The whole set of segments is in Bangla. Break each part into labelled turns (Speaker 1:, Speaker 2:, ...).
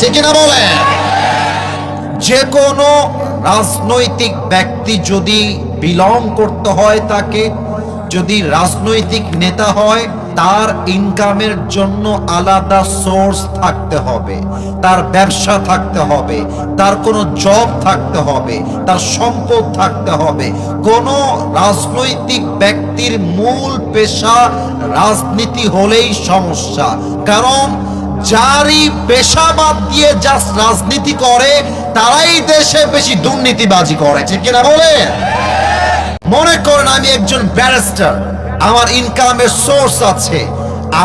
Speaker 1: ঠিক কিনা বলে যে কোনো রাজনৈতিক ব্যক্তি যদি বিলং করতে হয় তাকে, যদি রাজনৈতিক নেতা হয়, তার ইনকামের জন্য আলাদা সোর্স থাকতে হবে, তার ব্যবসা থাকতে হবে, তার কোনো জব থাকতে হবে, তার সম্পদ থাকতে হবে। কোনো রাজনৈতিক ব্যক্তির মূল পেশা রাজনীতি হলেই সমস্যা। কারণ যারই পেশা বাদ দিয়ে জাস্ট রাজনীতি করে, তারাই দেশে বেশি দুর্নীতিবাজি করে। ঠিক কিনা বলে মনে করেন আমি একজন ব্যারিস্টার আমার ইনকামের সোর্স আছে।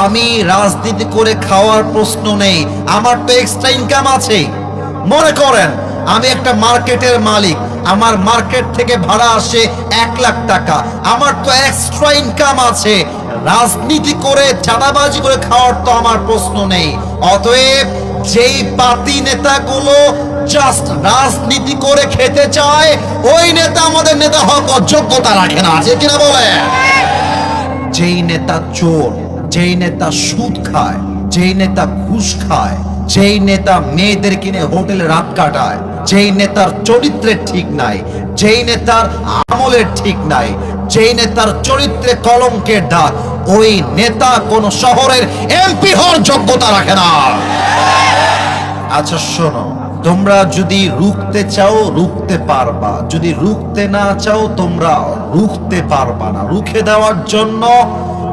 Speaker 1: আমি রাজনীতি করে খাওয়ার প্রশ্ন নেই, আমার তো এক্সট্রা ইনকাম আছে। মনে করেন, আমি একটা মার্কেটের মালিক, আমার মার্কেট থেকে ভাড়া আসে এক লাখ টাকা, আমার তো এক্সট্রা ইনকাম আছে। রাজনীতি করে, চাঁদাবাজি করে খাওয়ার তো আমার প্রশ্ন নেই। অতএব যেই পাতি নেতাগুলো জাস্ট রাজনীতি করে খেতে চায়, ওই নেতা আমাদের নেতা হক যোগ্যতা রাখে না। আছে কিনা বলে? যেই নেতা চোর, যেই নেতা সুদ খায়, যেই নেতা ঘুষ খায় যেই নেতা মেয়েদের কিনে হোটেলে রাত কাটায়, যেই নেতার চরিত্রের ঠিক নাই, যেই নেতার আমলের ঠিক নাই, যেই নেতার চরিত্রে কলঙ্কের দাগ, ওই নেতা কোন শহরের এমপি হওয়ার যোগ্যতা রাখে না। আচ্ছা শোনো, তোমরা যদি রুখতে চাও, রুখতে পারবা। যদি রুখতে না চাও, তোমরা রুখতে পারবা না। রুখে দেওয়ার জন্য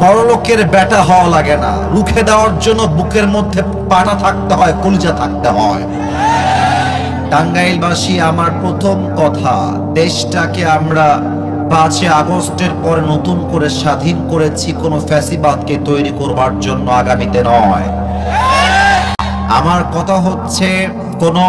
Speaker 1: বড়লোকের বেটা হওয়া লাগে না। রুখে দেওয়ার জন্য বুকের মধ্যে পাটা থাকতে হয়, কলিজা থাকতে হয়। টাঙ্গাইলবাসী, আমার প্রথম কথা, দেশটাকে আমরা পাঁচে আগস্টের পর নতুন করে স্বাধীন করেছি, কোনো ফ্যাসিবাদকে তৈরি করবার জন্য আগামীতে নয়। আমার কথা হচ্ছে কোনো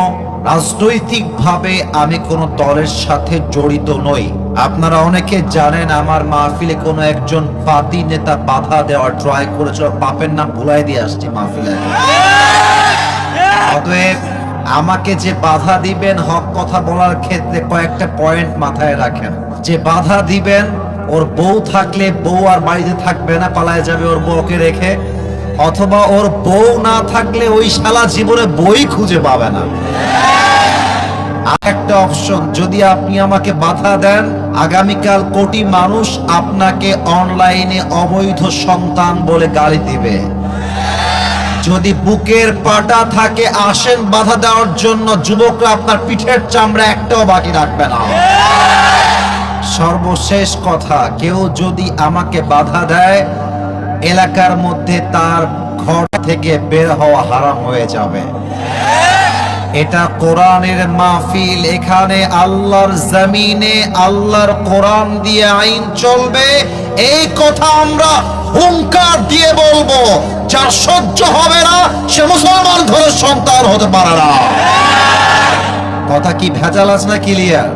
Speaker 1: রাজনৈতিকভাবে আমি কোনো দলের সাথে জড়িত নই। আপনারা অনেকে জানেন আমার মাহফিলে কোনো একজন পাতি নেতা বাধা দেওয়ার ট্রাই করেছিল। পাপের নাম ভুলাই দিয়ে আসছি মাহফিলে। অতএব আমাকে যে বাধা দিবেন হক কথা বলার ক্ষেত্রে কয়েকটা পয়েন্ট মাথায় রাখেন। যে বাধা দিবেন, ওর বউ থাকলে বউ আর বাড়িতে থাকবে না, পালায় যাবে ওর বউকে রেখে। অথবা ওর বউ না থাকলে ওই শালা জীবনে বই খুঁজে পাবে না। আরেকটা অপশন, যদি আপনি আমাকে বাধা দেন, আগামীকাল কোটি মানুষ আপনাকে অনলাইনে অবৈধ সন্তান বলে গালি দিবে। যদি বুকের পাটা থাকে, আসেন বাধা দেওয়ার জন্য যুবকরা আপনার পিঠের চামড়া একটাও বাকি রাখবে না। সর্বশেষ কথা, কেউ যদি আমাকে বাধা দেয় এলাকার মধ্যে তার ঘর থেকে বের হওয়া হারাম হয়ে যাবে। এটা কোরআনের মাহফিল। এখানে আল্লাহর জমিনে, আল্লাহর কোরআন দিয়ে আইন চলবে। এই কথা আমরা হুঙ্কার দিয়ে বলব। যার সহ্য হবে না, সে মুসলমান ঘরের সন্তান হতে পারে না। কথা কি ভেজাল আছে না ক্লিয়ার